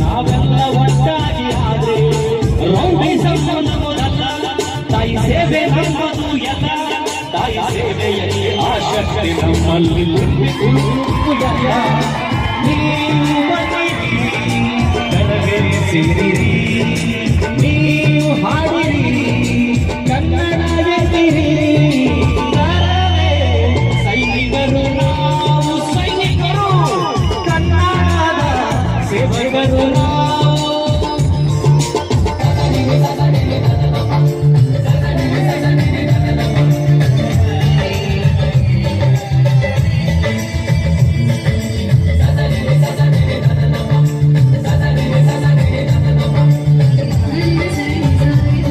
ನಾವೆಲ್ಲ ಒಟ್ಟಾಗಿ ಆದ್ರೆ ರೌಡಿ ಸಂಬಂಧವಲ್ಲ ತಾಯಿ ಸೇವೆ ಎಂಬುದು ಎಲ್ಲ ತಾಯಿ ಸೇವೆಯಲ್ಲಿ ಆಸಕ್ತಿ ನಮ್ಮಲ್ಲಿ ನೀವು ಸೇರಿರಿ చివరులో